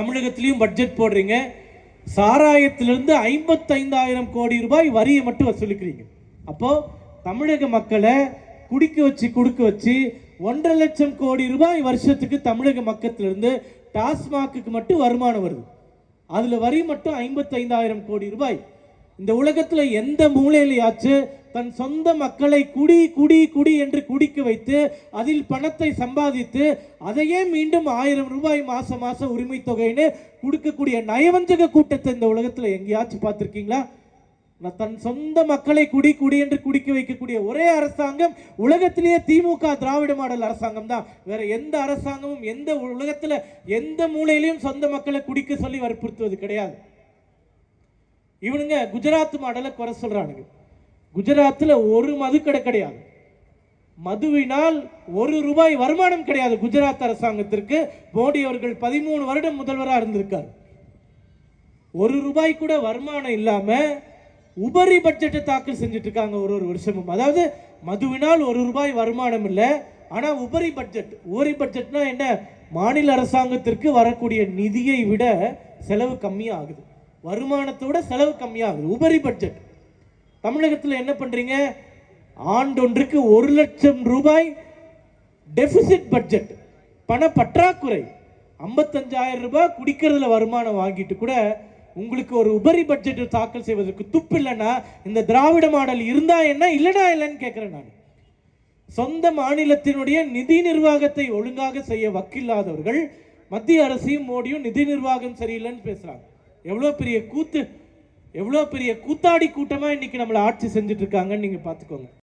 தமிழகத்திலையும் budget போடுறீங்க. சாராயத்திலிருந்து ஐம்பத்தைந்தாயிரம் கோடி ரூபாய் வரியை மட்டும் வசூலிக்கிறீங்க. அப்போது தமிழக மக்களை குடிக்க வச்சு கொடுக்க வச்சு ஒன்றரை லட்சம் கோடி ரூபாய் வருஷத்துக்கு தமிழக மக்கத்திலிருந்து டாஸ்மாக்கு மட்டும் வருமானம் வருது. அதில் வரி மட்டும் ஐம்பத்தைந்தாயிரம் கோடி ரூபாய். இந்த உலகத்தில் எந்த மூலையிலையாச்சும் தன் சொந்த மக்களை குடி குடி குடி என்று குடிக்க வைத்து அதில் பணத்தை சம்பாதித்து அதையே மீண்டும் ஆயிரம் ரூபாய் மாசம் மாசம் உரிமை தொகைன்னு கொடுக்கக்கூடிய நயவஞ்சக கூட்டத்தை இந்த உலகத்தில் எங்கேயாச்சும் பார்த்துருக்கீங்களா? தன் சொந்த மக்களை குடி குடி என்று குடிக்க வைக்கக்கூடிய ஒரே அரசாங்கம் உலகத்திலேயே திமுக திராவிட மாடல் அரசாங்கம் தான். வேற எந்த அரசாங்கமும் எந்த உலகத்தில் எந்த மூலையிலையும் சொந்த மக்களை குடிக்க சொல்லி வற்புறுத்துவது கிடையாது. இவனுங்க குஜராத் மாடலை குறை சொல்றானுங்க. குஜராத்தில் ஒரு மதுக்கடை கிடையாது. மதுவினால் ஒரு ரூபாய் வருமானம் கிடையாது குஜராத் அரசாங்கத்திற்கு. மோடி அவர்கள் பதிமூணு வருடம் முதல்வராக இருந்திருக்கார். ஒரு ரூபாய் கூட வருமானம் இல்லாம உபரி பட்ஜெட்டை தாக்கல் செஞ்சுட்டு இருக்காங்க ஒரு ஒரு வருஷமும். அதாவது மதுவினால் ஒரு ரூபாய் வருமானம் இல்லை ஆனா உபரி பட்ஜெட் உபரி பட்ஜெட்னா என்ன? மாநில அரசாங்கத்திற்கு வரக்கூடிய நிதியை விட செலவு கம்மியாகுது வருமானத்தை விட செலவு கம்மியாகுது உபரி பட்ஜெட் தமிழகத்தில் என்ன பண்றீங்க? ஆண்டொன்றுக்கு ஒரு லட்சம் ரூபாய் டெபிசிட் பட்ஜெட் பண பற்றாக்குறை ஐம்பத்தஞ்சாயிரம் ரூபாய் குடிக்கிறதுல வருமானம் வாங்கிட்டு கூட உங்களுக்கு ஒரு உபரி பட்ஜெட் தாக்கல் செய்வதற்கு துப்பு இல்லைன்னா இந்த திராவிட மாடல் இருந்தா என்ன இல்லைனா இல்லைன்னு கேட்குறேன் நான். சொந்த மாநிலத்தினுடைய நிதி நிர்வாகத்தை ஒழுங்காக செய்ய வக்கில்லாதவர்கள் மத்திய அரசையும் மோடியும் நிதி நிர்வாகம் சரியில்லைன்னு பேசுகிறாங்க எவ்வளோ பெரிய கூத்து. எவ்வளோ பெரிய கூத்தாடி கூட்டமாக இன்னைக்கு நம்மளை ஆட்சி செஞ்சுட்டு இருக்காங்கன்னு நீங்கள் பார்த்துக்கோங்க.